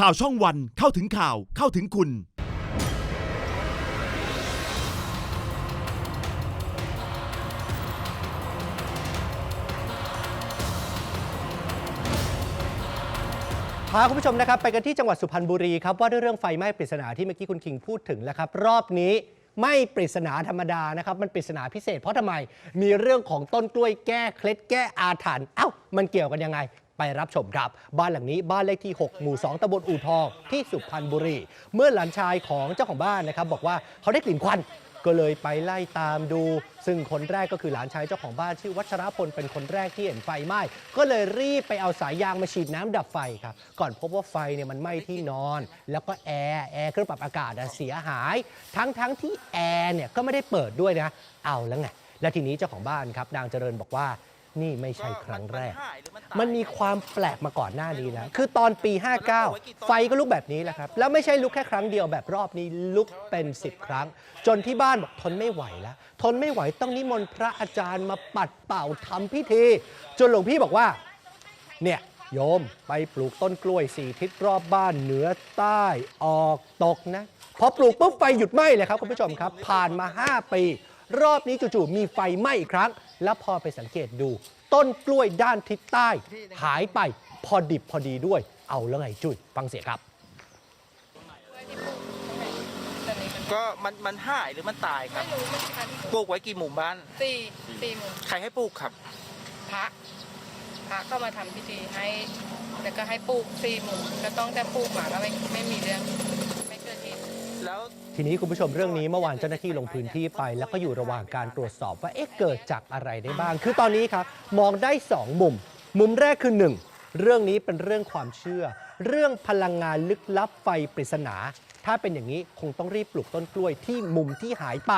ข่าวช่องวันเข้าถึงข่าวเข้าถึงคุณ พาคุณผู้ชมนะครับไปกันที่จังหวัดสุพรรณบุรีครับว่าด้วยเรื่องไฟไหม้ปริศนาที่เมื่อกี้คุณคิงพูดถึงแล้วครับ รอบนี้ไม่ปริศนาธรรมดานะครับมันปริศนาพิเศษเพราะทำไม มีเรื่องของต้นกล้วยแก้เคล็ดแก้อาถรรพ์เอ้ามันเกี่ยวกันยังไง ไปรับชมครับ บ้านหลังนี้บ้านเลขที่ 6 หมู่ 2ตำบลอู่ทองที่สุพรรณบุรี เมื่อหลานชายของเจ้าของบ้านนะครับ บอกว่าเขาได้กลิ่นควันก็เลยไปไล่ตามดู ซึ่งคนแรกก็คือหลานชายเจ้าของบ้านชื่อวัชรพลเป็นคนแรกที่เห็นไฟไหม้ ก็เลยรีบไปเอาสายยางมาฉีดน้ำดับไฟครับ ก่อนพบว่าไฟเนี่ยมันไหม้ที่นอน แล้วก็แอร์แอร์เครื่องปรับอากาศเสียหาย ทั้งทั้งที่แอร์เนี่ยก็ไม่ได้เปิดด้วยนะ เอาแล้วไง และทีนี้เจ้าของบ้านครับนางเจริญบอกว่า นี่ไม่ใช่ครั้งแรก มันมีความแปลกมาก่อนหน้านี้แล้วคือตอนปี 59 ไฟก็ลุกแบบนี้แหละครับ แล้วไม่ใช่ลุกแค่ครั้งเดียวแบบรอบนี้ลุกเป็น 10 ครั้ง จนที่บ้านบอกทนไม่ไหวแล้ว ทนไม่ไหวต้องนิมนต์พระอาจารย์มาปัดเป่าทำพิธี จนหลวงพี่บอกว่า เนี่ยโยมไปปลูกต้นกล้วยสี่ทิศรอบบ้านเหนือใต้ออกตกนะ พอปลูกปุ๊บไฟหยุดไหม้เลยครับคุณผู้ชมครับ ผ่านมา 5 ปี รอบนี้จู่ๆมีไฟไหม้อีกครั้ง แล้วพอไปสังเกตดู ต้นกล้วยด้านทิศใต้ หายไปพอดิบพอดีด้วย เอาแล้วไงจุ้ยฟังเสียงครับ ก็มันมันหายหรือมันตายครัไม่บรู้เหมือนกันปลูกไว้กี่หมู่บ้าน สี่สี่หมู่ใครให้ปลูกครับ พระพระก็มาทำพิธีให้ แล้วก็ให้ปลูกสี่หมู่ก็ต้องแต่ปลูกหมาก็ไม่ไม่มีเรื่อง ทีนี้คุณผู้ชมเรื่องนี้เมื่อวานเจ้าหน้าที่ลงพื้นที่ไป แล้วก็อยู่ระหว่างการตรวจสอบว่าเอ๊ะเกิดจากอะไรได้บ้าง คือตอนนี้ครับมองได้ 2 มุม มุมแรกคือ 1 เรื่องนี้เป็นเรื่องความเชื่อ เรื่องพลังงานลึกลับไฟปริศนา ถ้าเป็นอย่างนี้คงต้องรีบปลูกต้นกล้วยที่มุมที่หายไป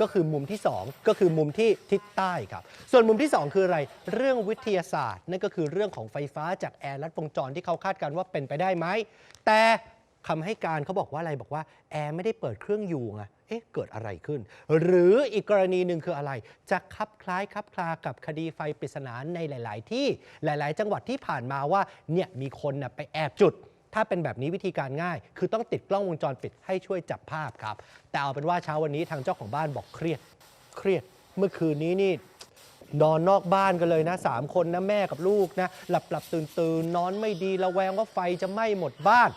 ก็คือมุมที่ 2 ก็คือมุมที่ทิศใต้ครับ ส่วนมุมที่ 2 คืออะไร เรื่องวิทยาศาสตร์ นั่นก็คือเรื่องของไฟฟ้าจากแอร์ลัดวงจรที่เขาคาดการณ์ว่าเป็นไปได้ไหม แต่ คำให้การเขาบอกว่าอะไรบอกว่าแอร์ไม่ได้เปิดเครื่องอยู่ไงเอ๊ะเกิดอะไรขึ้น หรืออีกกรณีหนึ่งคืออะไร จะคลับคล้ายคลับคลากับคดีไฟปริศนาในหลาย ๆ ที่หลาย ๆ จังหวัดที่ผ่านมาว่าเนี่ยมีคนนะไปแอบจุด ถ้าเป็นแบบนี้วิธีการง่าย คือต้องติดกล้องวงจรปิดให้ช่วยจับภาพครับ แต่เอาเป็นว่าเช้าวันนี้ทางเจ้าของบ้านบอกเครียดเครียดเมื่อคืนนี้นี่นอนนอกบ้านกันเลยนะสามคนนะแม่กับลูกนะหลับหลับตื่นตื่นนอนไม่ดีระแวงว่าไฟจะไหม้หมดบ้าน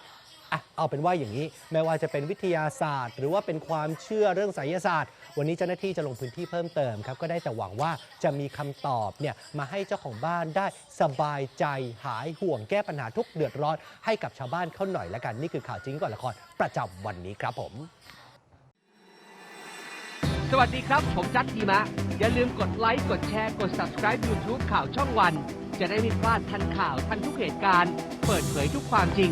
เอาเป็นว่าอย่างนี้แม้ว่าจะเป็นวิทยาศาสตร์ หรือว่าเป็นความเชื่อเรื่องไสยศาสตร์ วันนี้เจ้าหน้าที่จะลงพื้นที่เพิ่มเติมครับก็ได้แต่หวังว่าจะมีคำตอบเนี่ยมาให้เจ้าของบ้านได้สบายใจหายห่วงแก้ปัญหาทุกเดือดร้อนให้กับชาวบ้านเขาหน่อยละกันนี่คือข่าวจริงก่อนละครประจำวันนี้ครับผม สวัสดีครับ ผมจัดทีมะ อย่าลืมกดไลค์กดแชร์กด subscribe YouTube ข่าวช่องวัน จะได้ไม่พลาดทันข่าวทันทุกเหตุการณ์ เปิดเผยทุกความจริง